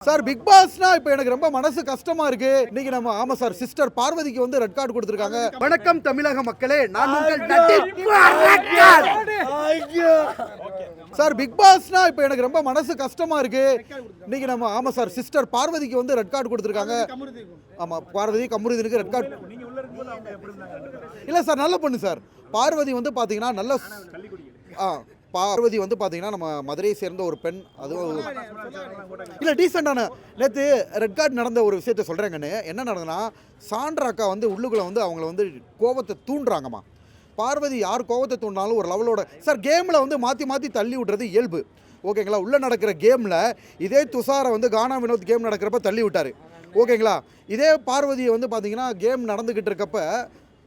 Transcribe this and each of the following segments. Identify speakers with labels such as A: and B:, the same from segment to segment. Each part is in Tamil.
A: சார் பிக் பாஸ்னா இப்போ எனக்கு ரொம்ப மனசு கஷ்டமா இருக்கு. இன்னைக்கு நம்ம ஆமா சார் சிஸ்டர் பார்வதிக்கு வந்து ரெட் கார்டு கொடுத்துருக்காங்க. வணக்கம் தமிழக மக்களே நான் உங்கள். சார் பிக் பாஸ்னா இப்போ எனக்கு ரொம்ப மனசு கஷ்டமா இருக்கு. இன்னைக்கு நம்ம ஆமா சார் சிஸ்டர் பார்வதிக்கு வந்து ரெட் கார்டு கொடுத்துருக்காங்க. ஆமா பார்வதி கமுருதனுக்கு ரெட் கார்டு இல்ல சார் நல்ல பொண்ணு சார் பார்வதி வந்து பாத்தீங்கன்னா நல்ல ஆ. பார்வதி வந்து பார்த்தீங்கன்னா நம்ம மதுரையை சேர்ந்த ஒரு பெண். அதுவும் இல்லை டீசெண்டான நேற்று ரெட் கார்டு நடந்த ஒரு விஷயத்த சொல்கிறேங்கன்னு என்ன நடந்ததுன்னா சாண்ட்ரா அக்கா வந்து உள்ளுக்குள்ளே வந்து அவங்கள வந்து கோவத்தை தூண்டுறாங்கம்மா. பார்வதி யார் கோவத்தை தூண்டினாலும் ஒரு லெவலோட சார் கேமில் வந்து மாற்றி மாற்றி தள்ளி விடுறது இயல்பு. ஓகேங்களா உள்ளே நடக்கிற கேமில் இதே துஷாரை வந்து கானா வினோத் கேம் நடக்கிறப்ப தள்ளி விட்டார். ஓகேங்களா இதே பார்வதியை வந்து பார்த்தீங்கன்னா கேம் நடந்துக்கிட்டு இருக்கப்ப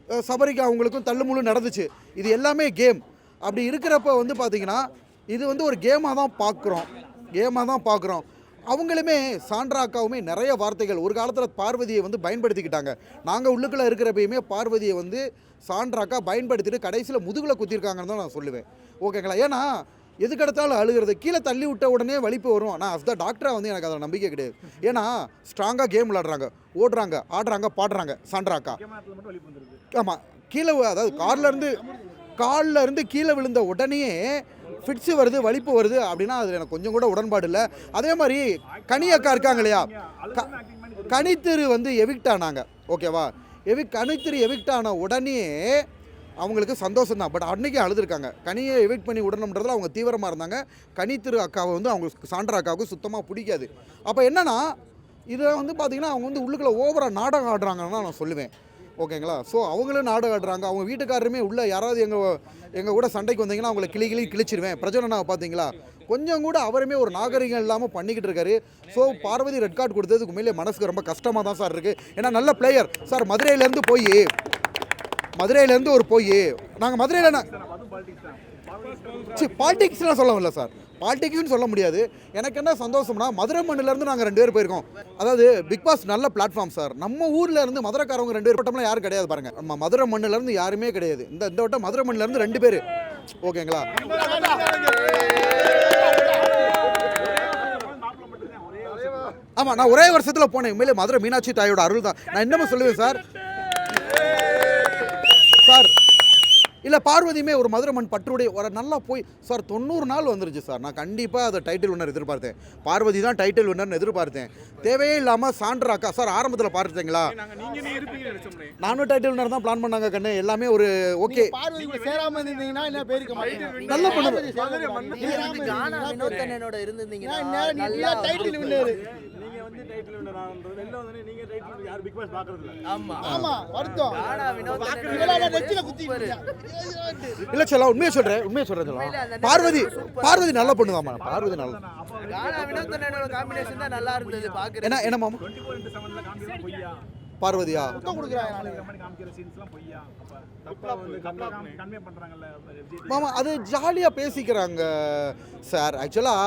A: அஹ், சபரிக்கு அவங்களுக்கும் தள்ளுமுள்ளு நடந்துச்சு. இது எல்லாமே கேம் அப்படி இருக்கிறப்ப வந்து பார்த்தீங்கன்னா இது வந்து ஒரு கேமாக தான் பார்க்குறோம் கேமாக தான் பார்க்குறோம் அவங்களுமே சாண்ட்ரா அக்காவுமே நிறைய வார்த்தைகள் ஒரு காலத்தில் பார்வதியை வந்து பயன்படுத்திக்கிட்டாங்க. நாங்கள் உள்ளுக்குள்ளே இருக்கிறப்பயுமே பார்வதியை வந்து அக்கா பயன்படுத்திட்டு கடைசியில் முதுகில் குத்திருக்காங்கன்னு தான் நான் சொல்லுவேன். ஓகேங்களா? ஏன்னா எதுக்கெடுத்தாலும் அழுகிறது. கீழே தள்ளி விட்ட உடனே வலிப்பு வரும். நான் அஸ் த டாக்டராக வந்து எனக்கு அதில் நம்பிக்கை கிடையாது. ஏன்னா ஸ்ட்ராங்காக கேம் விளாடுறாங்க ஓடுறாங்க ஆடுறாங்க பாடுறாங்க அக்கா. ஆமாம் கீழே அதாவது கார்ல இருந்து கால்ல இருந்து கீழே விழுந்த உடனே ஃபிட்ஸு வருது வலிப்பு வருது அப்படின்னா அதில் எனக்கு கொஞ்சம் கூட உடன்பாடு இல்லை. அதே மாதிரி கனி அக்கா இருக்காங்க இல்லையா? க- கனித்திரு வந்து எவிக்ட் ஆனாங்க. ஓகேவா எவி கனித்திரு எவிக்ட் ஆன உடனே அவங்களுக்கு சந்தோஷம் தான். பட் அன்றைக்கி அழுதுருக்காங்க. கனியை எவிக்ட் பண்ணி விடணுன்றதுல அவங்க தீவிரமாக இருந்தாங்க. கனித்திரு அக்காவை வந்து அவங்களுக்கு சாண்ட்ரா அக்காவுக்கு சுத்தமாக பிடிக்காது. அப்போ என்னென்னா இதை வந்து பார்த்திங்கன்னா அவங்க வந்து உள்ளுக்குள்ளே ஓவராக நாடகம் ஆடுறாங்கன்னு நான் சொல்லுவேன். ஓகேங்களா? ஸோ அவங்களும் நாடு ஆடுறாங்க. அவங்க வீட்டுக்காரருமே உள்ள யாராவது எங்கள் எங்கள் கூட சண்டைக்கு வந்தீங்கன்னா அவங்கள கிளி கிளி கிழிச்சிருவேன். பிரஜோனா பார்த்தீங்களா கொஞ்சம் கூட அவருமே ஒரு நாகரிகம் இல்லாமல் பண்ணிக்கிட்டு இருக்காரு. ஸோ பார்வதி ரெட் கார்டு கொடுத்ததுக்கு உண்மையிலே மனசுக்கு ரொம்ப கஷ்டமாக தான் சார் இருக்குது ஏன்னா நல்ல பிளேயர் சார் மதுரையிலேருந்து போய் மதுரையிலேருந்து ஒரு போய். நாங்கள் மதுரையில் சி பாலிடிக்ஸ்லாம் சொல்ல முடியல சார். பாலிடிக்ஸ்னு சொல்ல முடியாது. எனக்கு என்ன சந்தோஷம்னா மதுரை மண்ணிலேருந்து நாங்கள் ரெண்டு பேர் போயிருக்கோம். அதாவது பிக் பாஸ் நல்ல பிளாட்ஃபார்ம் சார். நம்ம ஊரில் இருந்து மதுரைக்காரவங்க ரெண்டு பேர் வட்டம்லாம் யாரும் கிடையாது பாருங்க. நம்ம மதுரை மண்ணிலேருந்து யாருமே கிடையாது. இந்த இந்த வட்டம் மதுரை மண்ணிலேருந்து ரெண்டு பேர். ஓகேங்களா? ஆமாம் நான் ஒரே வருஷத்தில் போனேன். உண்மையிலே மதுரை மீனாட்சி தாயோட அருள் தான். நான் என்னமோ சொல்லுவேன் சார். சார் இல்லை பார்வதியுமே ஒரு மதுரை மண் பற்றுடைய ஒரு நல்லா போய் சார் தொண்ணூறு நாள் வந்துருச்சு சார். நான் கண்டிப்பாக அதை டைட்டில் வின்னர் எதிர்பார்த்தேன். பார்வதி தான் டைட்டில் வின்னர்னு எதிர்பார்த்தேன். தேவையே இல்லாமல் அக்கா சார் ஆரம்பத்தில் பார்த்தீங்களா நானும் டைட்டில் வின்னர் தான் பிளான் பண்ணாங்க கண்ணு. எல்லாமே ஒரு ஓகே நல்ல பொண்ணு
B: நீங்க வந்து கானா வினோத் அண்ணனோட இருந்திருந்தீங்கன்னா நல்லா
C: டைட்டில் வின்னர்
D: நீங்க வந்து டைட்டில் வின்னர் ஆகுன்றது வெளில வந்து நீங்க டைட்டில் வின்னர் யார் பிக் பாஸ் பாக்குறது இல்ல
B: ஆமா
C: ஆமா வருத்தம்
B: கானா வினோத்
C: குத்தி
A: இல்லை சொல்லலாம் உண்மையை சொல்கிறேன் உண்மையை சொல்கிறேன் சொல்லலாம் பார்வதி பார்வதி நல்ல பொண்ணு தான் பார்வதி நல்ல
B: கானா வினோத் அண்ணனோட காம்பினேஷன் தான் நல்லா இருந்தது பாக்குறது
A: என்ன என்ன மாமா?
D: பொய்யா?
A: பார்வதியா? மாமா அது ஜாலியாக பேசிக்கிறாங்க சார் ஆக்சுவலாக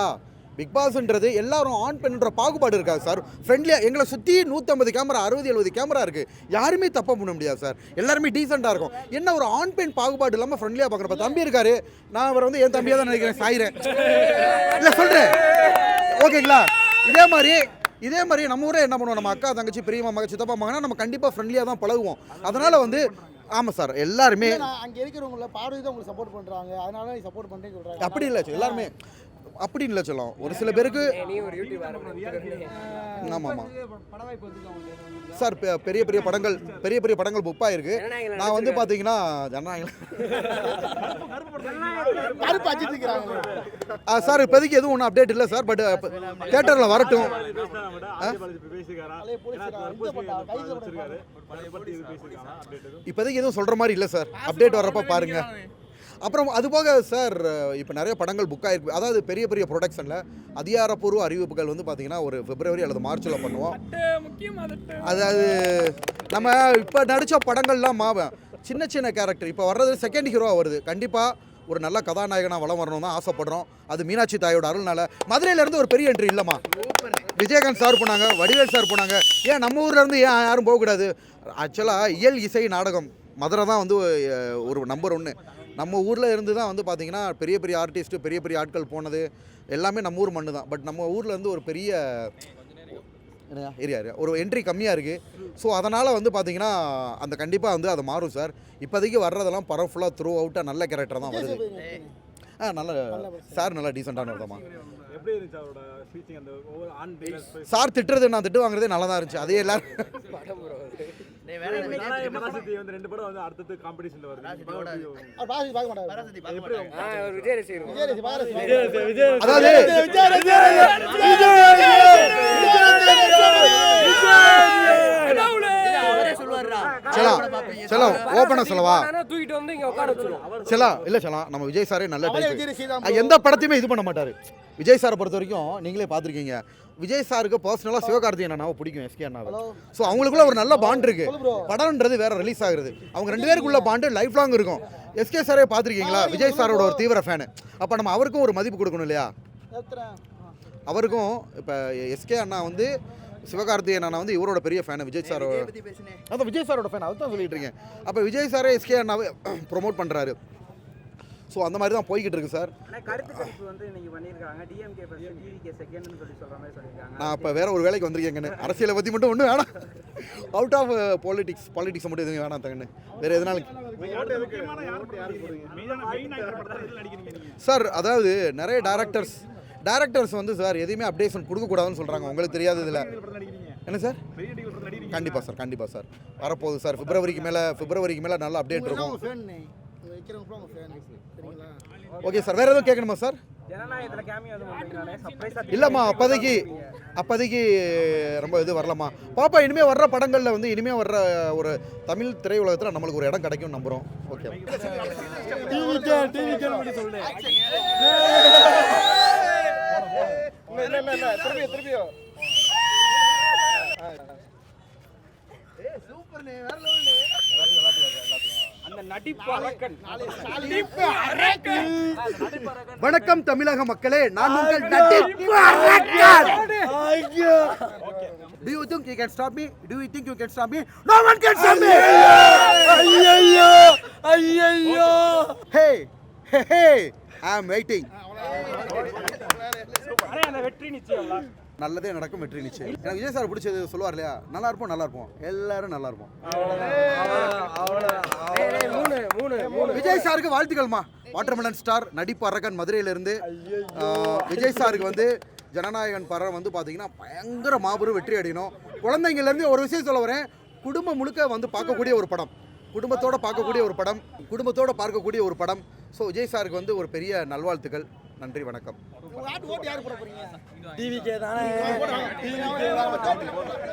A: பிக் பாஸ்ன்றது எல்லாரும் ஆன் பண்ணுற பாகுபாடு இருக்காது சார் ஃப்ரெண்ட்லியாக எங்களை சுற்றி நூற்றம்பது கேமரா அறுபது எழுபது கேமரா இருக்குது யாருமே தப்பாக பண்ண முடியாது சார் எல்லாருமே டீசெண்டாக இருக்கும். என்ன ஒரு ஆன் பெண் பாகுபாடு இல்லாமல் ஃப்ரெண்ட்லியாக பார்க்குறப்ப தம்பி இருக்காரு. நான் அவர் வந்து என் தம்பியாக தான் நினைக்கிறேன் சாயிறேன். இல்லை சொல்கிறேன் ஓகேங்களா இதே மாதிரி இதே மாதிரி நம்ம ஊரே என்ன பண்ணுவோம்? நம்ம அக்கா தங்கச்சி பெரியம்மா மக சித்தப்பா மகனா நம்ம கண்டிப்பாக ஃப்ரெண்ட்லியாக தான் பழகுவோம். அதனால் வந்து ஆமாம் சார் எல்லாருமே
C: அங்க இருக்கிறவங்கள பார்வதி தான் உங்களுக்கு சப்போர்ட் பண்றாங்க. அதனால சப்போர்ட் பண்றேன்னு சொல்றாங்க.
A: அப்படி இல்லை எல்லாருமே அப்படி இல்லை சொல்லும் ஒரு சில பேருக்கு ஆமாம். ஆமாம் சார் பெரிய பெரிய படங்கள் பெரிய பெரிய படங்கள் புக் ஆயிருக்கு. நான் வந்து பார்த்தீங்கன்னா ஜனநாயகம். சார் இப்போதைக்கு எதுவும் ஒன்றும் அப்டேட் இல்லை சார் பட் தேட்டரில் வரட்டும். இப்போதைக்கு எதுவும் சொல்கிற மாதிரி இல்லை சார். அப்டேட் வர்றப்ப பாருங்க. அப்புறம் அது போக சார் இப்போ நிறைய படங்கள் புக் ஆயிருக்கு. அதாவது பெரிய பெரிய ப்ரொடக்ஷனில் அதிகாரப்பூர்வ அறிவிப்புகள் வந்து பார்த்தீங்கன்னா ஒரு பிப்ரவரி அல்லது மார்ச்சில் பண்ணுவோம். அதாவது நம்ம இப்போ நடித்த படங்கள்லாம் மாவன் சின்ன சின்ன கேரக்டர் இப்போ வர்றது செகண்ட் ஹீரோவாக வருது. கண்டிப்பாக ஒரு நல்ல கதாநாயகனாக வளம் வரணும் தான் ஆசைப்படுறோம். அது மீனாட்சி தாயோட அருள்னால. மதுரையிலேருந்து ஒரு பெரிய என்ட்ரி இல்லைம்மா. விஜயகாந்த் சார் போனாங்க வடிவேல் சார் போனாங்க. ஏன் நம்ம ஊர்ல இருந்து ஏன் யாரும் போகக்கூடாது? ஆக்சுவலாக இயல் இசை நாடகம். மதுரை தான் வந்து ஒரு நம்பர் ஒன்று நம்ம ஊரில் இருந்து தான் வந்து பார்த்தீங்கன்னா பெரிய பெரிய ஆர்டிஸ்ட்டு பெரிய பெரிய ஆட்கள் போனது. எல்லாமே நம்ம ஊர் மண்ணு தான். பட் நம்ம ஊரில் இருந்து ஒரு பெரிய என்னையா ஏரியா ஏரியா. ஒரு என்ட்ரி கம்மியாக இருக்குது ஸோ அதனால் வந்து பார்த்தீங்கன்னா அந்த கண்டிப்பாக வந்து அது மாறும் சார் இப்போதைக்கு வர்றதெல்லாம் படம் ஃபுல்லாக த்ரூ அவுட்டாக நல்ல கேரக்டர் தான் வருது. ஆ நல்ல சார் நல்லா டீசெண்டான
D: டீலர்ஸ்
A: சார் திட்டுறது நான் திட்டு வாங்குறதே நல்லா தான் இருந்துச்சு. அதே எல்லாரும்
D: ரெண்டு படம் வந்து அடுத்தது காம்படிஷன்ல வருது.
B: பராசக்தியோட
C: அவர் பாசி பார்க்க மாட்டாரு
B: பராசக்தி பார்க்க மாட்டாங்க.
C: விஜய் ரசி, பாரதி.
A: அதாவது
B: இல்ல, அவரே சொல்லுவாருடா.
A: செலாம் ஓப்பனாக சொல்லவா?
E: தூக்கிட்டு வந்து இங்க உட்கார வச்சிருவோம்
A: செலாம் இல்லை செலாம் நம்ம விஜய் சாரே நல்ல எந்த படத்தையுமே இது பண்ண மாட்டார். விஜய் சாரை பொறுத்த வரைக்கும் நீங்களே பார்த்துருக்கீங்க. விஜய் சாருக்கு பர்சனலாக சிவகார்த்திகேயன் அண்ணாவை பிடிக்கும் எஸ்கே அண்ணாவை. ஸோ அவங்களுக்குள்ள ஒரு நல்ல பாண்ட் இருக்கு.
C: சொல்லு bro.
A: படம்ன்றது வேற ரிலீஸ் ஆகுது அவங்க ரெண்டு பேருக்குள்ள பாண்டு லைஃப் லாங் இருக்கும். எஸ்கே சாரே பார்த்துருக்கீங்களா? விஜய் சாரோட ஒரு தீவிர ஃபேனு அப்போ நம்ம அவருக்கும் ஒரு மதிப்பு கொடுக்கணும் இல்லையா. அவருக்கும் இப்போ எஸ்கே அண்ணா வந்து சிவகார்த்திகேயன் அண்ணா வந்து இவரோட பெரிய ஃபேனு விஜய் சாரோட. அதான் விஜய் சாரோட ஃபேன் அதுதான் சொல்லிட்டு இருக்கேன் அப்போ விஜய் சாரே எஸ்கே அண்ணாவை ப்ரொமோட் பண்ணுறாரு ஸோ அந்த மாதிரி தான் போய்கிட்டு இருக்கு சார். நான் இப்போ வேற ஒரு வேலைக்கு வந்திருக்கேங்கன்னு அரசியலை பற்றி மட்டும் ஒன்றும் வேணாம். அவுட் ஆஃப் பாலிடிக்ஸ் பாலிடிக்ஸ் மட்டும் எதுவும் வேணாம் தங்கன்னு வேற எதனால
D: முக்கியமான யார் படம் யாருக்கு போடுறீங்க மெயினான மெயின் ஆக்டர் படத்துல எதுல நடிக்கிறீங்க? நீங்க
A: சார் அதாவது நிறைய டேரக்டர்ஸ் டேரக்டர்ஸ் வந்து சார் எதையுமே அப்டேஷன் கொடுக்கக்கூடாதுன்னு சொல்கிறாங்க உங்களுக்கு தெரியாது இதில். என்ன சார்? கண்டிப்பாக சார் கண்டிப்பாக சார். வரப்போகுது சார். பிப்ரவரிக்கு மேலே பிப்ரவரிக்கு மேலே நல்ல அப்டேட் இருக்கும். ஓகே சார் வேறு எதுவும் கேட்கணுமா சார்? இல்லைம்மா அப்போதைக்கு அப்போதைக்கு ரொம்ப இது வரலம்மா. பாப்பா இனிமேல் வர்ற படங்களில் வந்து இனிமேல் வர்ற ஒரு தமிழ் திரையுலகத்தில் நம்மளுக்கு ஒரு இடம் கிடைக்கும் நம்புகிறோம் ஓகே
F: அந்த நடிப்பு அரக்கன்
A: வணக்கம் தமிழக மக்களே நான் உங்கள் நடிப்பு அரக்கன். Do you think you can stop me? Do you think you can stop me? No one can stop me!
E: ஐயோ ஐயோ
A: Hey, hey, hey, I am waiting.
F: வெற்றி நிச்சயம்ல
A: நல்லதே நடக்கும் வெற்றி நிச்சயம். எனக்கு விஜய் சார் பிடிச்சது சொல்லுவார் இல்லையா? நல்லா இருப்போம் நல்லா இருப்போம். எல்லாரும் நல்லா இருப்போம். விஜய் சாருக்கு வாழ்த்துக்கள்மா. வாட்டர்மெலன் ஸ்டார் நடிப்பு அரக்கன் மதுரையிலிருந்து. விஜய் சாருக்கு வந்து ஜனநாயகன் படம் வந்து பார்த்தீங்கன்னா பயங்கர மாபெரும் வெற்றி அடையணும். குழந்தைங்கள்லேருந்து ஒரு விஷயம் சொல்ல வரேன். குடும்பம் முழுக்க வந்து பார்க்கக்கூடிய ஒரு படம். குடும்பத்தோட பார்க்கக்கூடிய ஒரு படம். குடும்பத்தோட பார்க்கக்கூடிய ஒரு படம். ஸோ விஜய் சாருக்கு வந்து ஒரு பெரிய நல்வாழ்த்துக்கள். நன்றி வணக்கம்.
E: டிவிக்கே தானே.